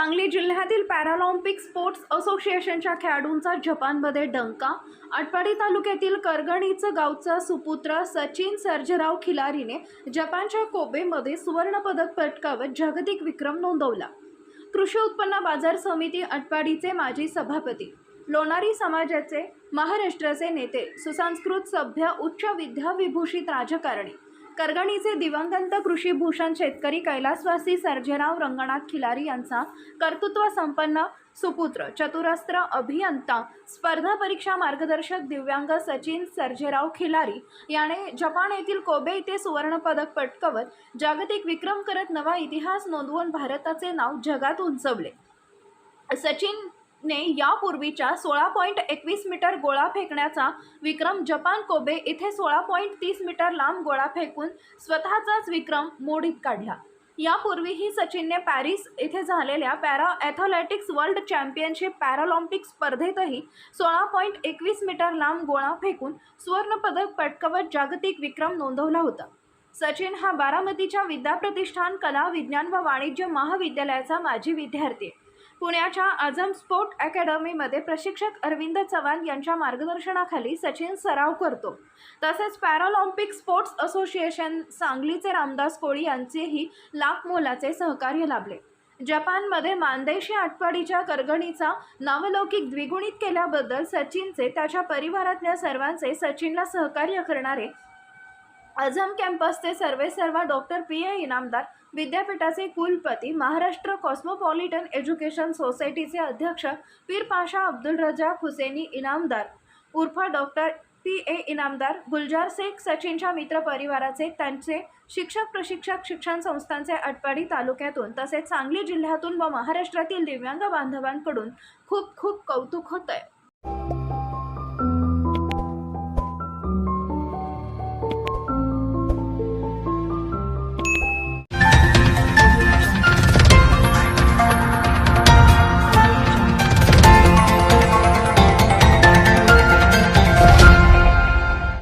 सांगली जिल्ह्यातील पॅरालॉम्पिक स्पोर्ट्स असोसिएशनच्या खेळाडूंचा जपानमध्ये डंका. आटपाडी तालुक्यातील करगणीचं गावचा सुपुत्र सचिन सर्जराव खिलारीने जपानच्या कोबेमध्ये सुवर्णपदक पटकावत जागतिक विक्रम नोंदवला. कृषी उत्पन्न बाजार समिती आटपाडीचे माजी सभापती लोणारी समाजाचे महाराष्ट्राचे नेते सुसंस्कृत सभ्य उच्च विद्याविभूषित राजकारणी. करगणीचे दिवंगत कृषीभूषण शेतकरी कैलासवासी सर्जेराव रंगनाथ खिलारी यांचा कर्तृत्व संपन्न सुपुत्र चतुरस्त्र अभियंता स्पर्धा परीक्षा मार्गदर्शक दिव्यांग सचिन सर्जेराव खिलारी याने जपान येथील कोबे येथे सुवर्णपदक पटकवत जागतिक विक्रम करत नवा इतिहास नोंदवून भारताचे नाव जगात उंचवले. सचिन ने यापूर्वीच्या सोळा पॉईंट एकवीस मीटर गोळा फेकण्याचा विक्रम जपान कोबे इथे सोळा पॉईंट तीस मीटर लांब गोळा फेकून स्वतःचाच विक्रम मोडीत काढला यापूर्वीही सचिनने पॅरिस इथे झालेल्या para athletics world championship Paralympic स्पर्धेतही सोळा पॉईंट एकवीस मीटर लांब गोळा फेकून सुवर्णपदक पटकवत जागतिक विक्रम नोंदवला होता सचिन हा बारामतीच्या विद्याप्रतिष्ठान कला विज्ञान व वाणिज्य महाविद्यालयाचा माजी विद्यार्थी आहे. पुण्याच्या आझम स्पोर्ट अकॅडमीमध्ये प्रशिक्षक अरविंद चव्हाण यांच्या मार्गदर्शनाखाली सचिन सराव करतो. तसेच पॅरालॉम्पिक स्पोर्ट्स असोसिएशन सांगलीचे रामदास कोळी यांचेही लाख मोलाचे सहकार्य लाभले. जपानमध्ये मानदेशी आटपाडीच्या करगणीचा नावलौकिक द्विगुणित केल्याबद्दल सचिनचे त्याच्या परिवारातल्या सर्वांचे सचिनला सहकार्य करणारे आझम कॅम्पसचे सर्वे सर्वा डॉक्टर पी ए इनामदार विद्यापीठाचे कुलपती महाराष्ट्र कॉस्मोपॉलिटन एज्युकेशन सोसायटीचे अध्यक्ष पीर पाशा अब्दुल रजाक हुसेनी इनामदार उर्फ doctor P A Inamdar Gulzar Shaikh सचिनच्या मित्र परिवाराचे त्यांचे शिक्षक प्रशिक्षक शिक्षण संस्थांचे आटपाडी तालुक्यातून तसेच सांगली जिल्ह्यातून व महाराष्ट्रातील दिव्यांग बांधवांकडून खूप खूप कौतुक होत आहे